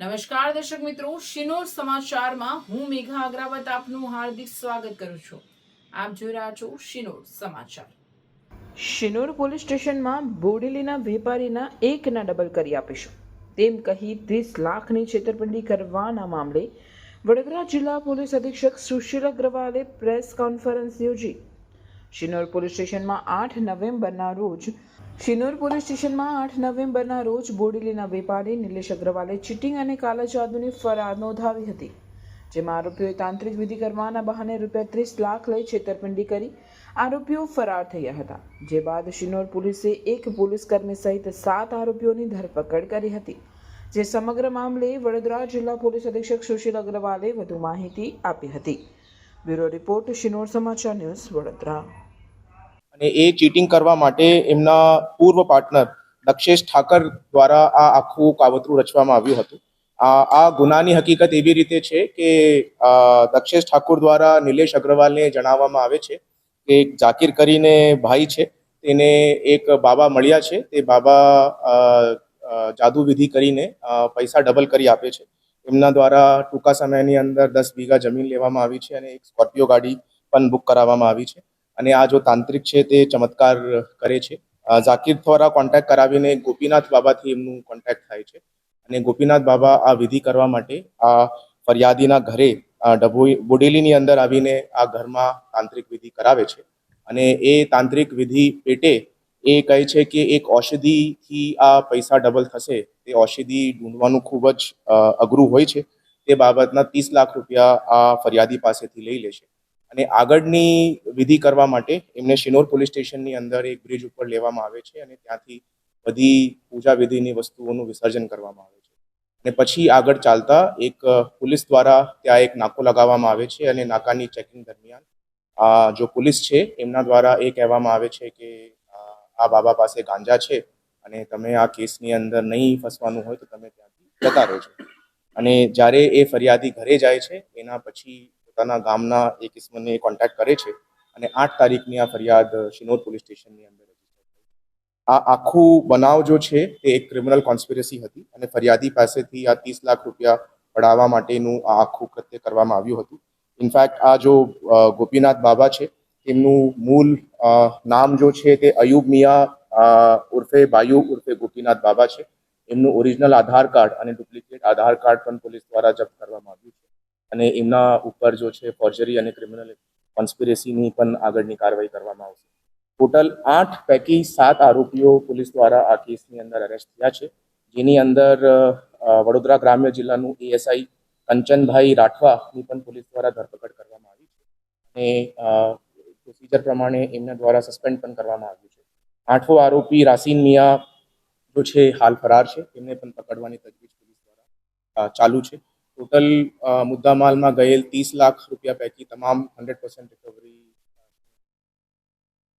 નમસ્કાર દર્શક મિત્રો, શિનોર સમાચારમાં હું મેઘા અગ્રાવત આપનું હાર્દિક સ્વાગત કરું છું. આપ જોઈ રહ્યા છો શિનોર સમાચાર. શિનોર પોલીસ સ્ટેશનમાં બોડેલીના વેપારીના એકના ડબલ કરી આપીશું. તેમ કહી ત્રીસ લાખની છેતરપિંડી કરવાના મામલે વડોદરા જિલ્લા પોલીસ અધિક્ષક સુશીલ અગ્રવાલે પ્રેસ કોન્ફરન્સ યોજી. શિનોર પોલીસ સ્ટેશનમાં આઠ નવેમ્બરના રોજ શિનોર પોલીસ સ્ટેશનમાં આઠ નવેમ્બરના રોજ બોડેલીના વેપારી નિલેશ અગ્રવાલે ચીટિંગ અને કાલા જાદુની ફરિયાદ નોંધાવી હતી, જેમાં આરોપીઓએ તાંત્રિક વિધિ કરવાના બહાને રૂપિયા ત્રીસ લાખ લઈ છેતરપિંડી કરી આરોપીઓ ફરાર થયા હતા, જે બાદ શિનોર પોલીસે એક પોલીસકર્મી સહિત સાત આરોપીઓની ધરપકડ કરી હતી, જે સમગ્ર મામલે વડોદરા જિલ્લા પોલીસ અધિક્ષક સુશીલ અગ્રવાલે વધુ માહિતી આપી હતી. બ્યુરો રિપોર્ટ શિનોર સમાચાર ન્યૂઝ વડોદરા. અને એ ચીટિંગ કરવા માટે એમના પૂર્વ પાર્ટનર દક્ષેશ ઠાકર દ્વારા આ આખું કાવતરું રચવામાં આવ્યું હતું. આ ગુનાની હકીકત એવી રીતે છે કે દક્ષેશ ઠાકુર દ્વારા નિલેશ અગ્રવાલને જણાવવામાં આવે છે કે એક જાકીર કરીને ભાઈ છે તેને એક બાબા મળ્યા છે તે બાબા અ, અ, જાદુ વિધિ કરીને પૈસા ડબલ કરી આપે છે. એમના દ્વારા ટૂંકા સમયની અંદર દસ વીઘા જમીન લેવામાં આવી છે અને એક સ્કોર્પિયો ગાડી પણ બુક કરાવવામાં આવી છે. અને આ જો તાંત્રિક છે તે ચમત્કાર કરે છે. ઝાકીર દ્વારા કોન્ટેક્ટ કરાવીને ગોપીનાથ બાબાથી એમનું કોન્ટેક્ટ થાય છે. અને ગોપીનાથ બાબા આ વિધિ કરવા માટે આ ફરિયાદીના ઘરે બોડેલીની અંદર આવીને આ ઘરમાં તાંત્રિક વિધિ કરાવે છે. અને એ તાંત્રિક વિધિ પેટે એ કહે છે કે એક ઔષધિથી આ પૈસા ડબલ થશે. તે ઔષધિ ઢૂંઢવાનું ખૂબ જ અઘરું હોય છે. તે બાબતના ત્રીસ લાખ રૂપિયા આ ફરિયાદી પાસેથી લઈ લે છે. અને આગળની વિધિ કરવા માટે એમને શિનોર પોલીસ સ્ટેશનની અંદર એક બ્રિજ ઉપર લેવામાં આવે છે અને ત્યાંથી બધી પૂજા વિધિની વસ્તુઓનું વિસર્જન કરવામાં આવે છે. અને પછી આગળ ચાલતા એક પોલીસ દ્વારા ત્યાં એક નાકો લગાવવામાં આવે છે અને નાકાની ચેકિંગ દરમિયાન આ જો પોલીસ છે એમના દ્વારા એ કહેવામાં આવે છે કે, આ બાબા પાસે ગાંજા છે અને તમે આ કેસની અંદર નહીં ફસવાનું હોય તો તમે ત્યાંથી જતા રહેજો. અને જ્યારે એ ફરિયાદી ઘરે જાય છે, એના પછી પોતાના ગામના એ કિસ્મને કોન્ટેક્ટ કરે છે અને આઠ તારીખની આ ફરિયાદ શિનોર પોલીસ સ્ટેશનની અંદર આ આખું બનાવ જો છે તે એક ક્રિમિનલ કોન્સ્પિરસી હતી અને ફરિયાદી પાસેથી આ ત્રીસ લાખ રૂપિયા પડાવવા માટેનું આ આખું કૃત્ય કરવામાં આવ્યું હતું. ઇનફેક્ટ આ જો ગોપીનાથ બાબા છે, તેમનું મૂળ નામ જો છે તે અયુબ મિયા ઉર્ફે બાયુ ઉર્ફે ગોપીનાથ બાબા છે. એમનું ઓરિજિનલ આધાર કાર્ડ અને ડુપ્લિકેટ આધાર કાર્ડ પણ પોલીસ દ્વારા જપ્ત કરવામાં આવ્યું છે. અને એમના ઉપર જો છે ફોર્જરી અને ક્રિમિનલ કોન્સ્પિરસીની પણ આગળની કાર્યવાહી કરવામાં આવશે. ટોટલ આઠ પૈકી સાત આરોપીઓ પોલીસ દ્વારા આ કેસની અંદર અરેસ્ટ થયા છે. જેની અંદર વડોદરા ગ્રામ્ય જિલ્લાનું એએસઆઈ કંચનભાઈ રાઠવાની પણ પોલીસ દ્વારા ધરપકડ કરવામાં આવી છે. અને પ્રોસિજર પ્રમાણે એમના દ્વારા સસ્પેન્ડ પણ કરવામાં આવ્યું છે. આઠવો આરોપી રાસીન મિયા જો છે હાલ ફરાર છે. એમને પણ પકડવાની તજવીજ પોલીસ દ્વારા ચાલુ છે. ટોટલ મુદ્દામાલમાં ગયેલ ત્રીસ લાખ રૂપિયા પૈકી તમામ હંડ્રેડ પર્સન્ટ રિકવરી